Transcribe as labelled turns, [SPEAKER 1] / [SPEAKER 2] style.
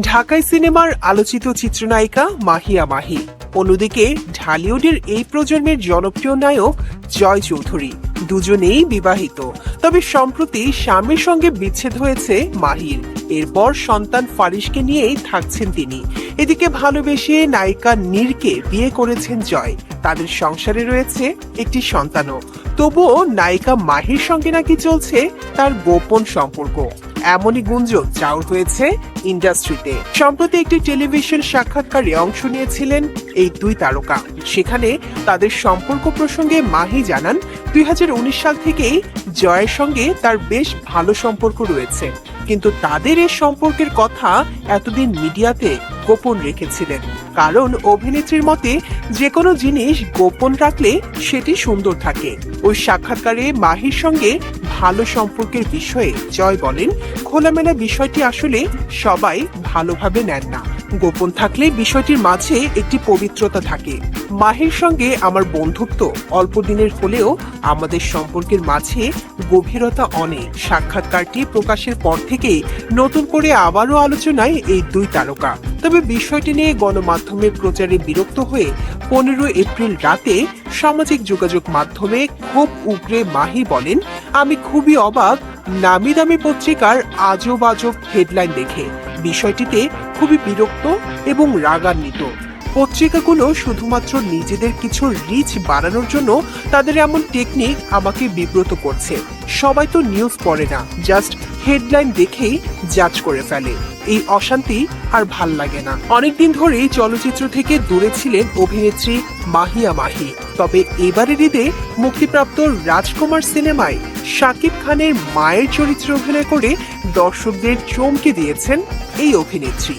[SPEAKER 1] ঢাকাই সিনেমার আলোচিত চিত্রনায়িকা মাহিয়া মাহি। অন্যদিকে ঢালিউডের এই প্রজন্মের জনপ্রিয় নায়ক জয় চৌধুরী। দুজনেই বিবাহিত। তবে সম্প্রতি স্বামীর সঙ্গে বিচ্ছেদ হয়েছে মাহির। এরপর সন্তান ফারিশকে নিয়েই থাকছেন তিনি। এদিকে ভালোবেসে নায়িকা নীরকে বিয়ে করেছেন জয়। তাদের সংসারে রয়েছে একটি সন্তানও। তবুও নায়িকা মাহির সঙ্গে নাকি চলছে তার গোপন সম্পর্ক। এমনই গুঞ্জন চাউর হয়েছে ইন্ডাস্ট্রিতে। সম্প্রতি একটি টেলিভিশন সাক্ষাৎকারে অংশ নিয়েছিলেন এই দুই তারকা। সেখানে তাদের সম্পর্ক প্রসঙ্গে মাহি জানান, দুই হাজার উনিশ সাল থেকেই জয়ের সঙ্গে তার বেশ ভালো সম্পর্ক রয়েছে। কিন্তু তাদের এ সম্পর্কের কথা এতদিন মিডিয়াতে গোপন রেখেছিলেন। কারণ অভিনেত্রীর মতে যে কোনো জিনিস গোপন রাখলে সেটি সুন্দর থাকে। ওই সাক্ষাৎকারে মাহির সঙ্গে ভালো সম্পর্কের বিষয়ে জয় বলেন, খোলামেলা বিষয়টি আসলে সবাই ভালোভাবে নেন না। গোপন থাকলে বিষয়টির মাঝে একটি পবিত্রতা থাকে। মাহির সঙ্গে আমার বন্ধুত্ব অল্প দিনের হলেও আমাদের সম্পর্কের মাঝে গভীরতা অনেক সাক্ষাৎকারটি প্রকাশের পর থেকেই নতুন করে আবারও আলোচনায় এই দুই তারকা। তবে বিষয়টি নিয়ে গণমাধ্যমের প্রচারে বিরক্ত হয়ে পনেরো এপ্রিল রাতে সামাজিক যোগাযোগ মাধ্যমে খুব উগরে মাহি বলেন, আমি খুবই অবাক, নামি দামি পত্রিকার আজব আজব হেডলাইন দেখে। বিষয়টিতে খুবই বিরক্ত এবং রাগান্বিত। পত্রিকাগুলো শুধুমাত্র নিজেদের কিছু রিচ বাড়ানোর জন্য তাদের এমন টেকনিক আমাকে বিব্রত করছে। সবাই তো নিউজ পড়ে না জাস্ট হেডলাইন দেখেই জাজ করে ফেলে। এই অশান্তি আর ভালো লাগে না। অনেকদিন ধরেই চলচ্চিত্র থেকে দূরে ছিলেন অভিনেত্রী মাহিয়া মাহি। তবে এবারের ঈদে মুক্তিপ্রাপ্ত রাজকুমার সিনেমায় শাকিব খানের মায়ের চরিত্রে অভিনয় করে দর্শকদের চমকে দিয়েছেন এই অভিনেত্রী।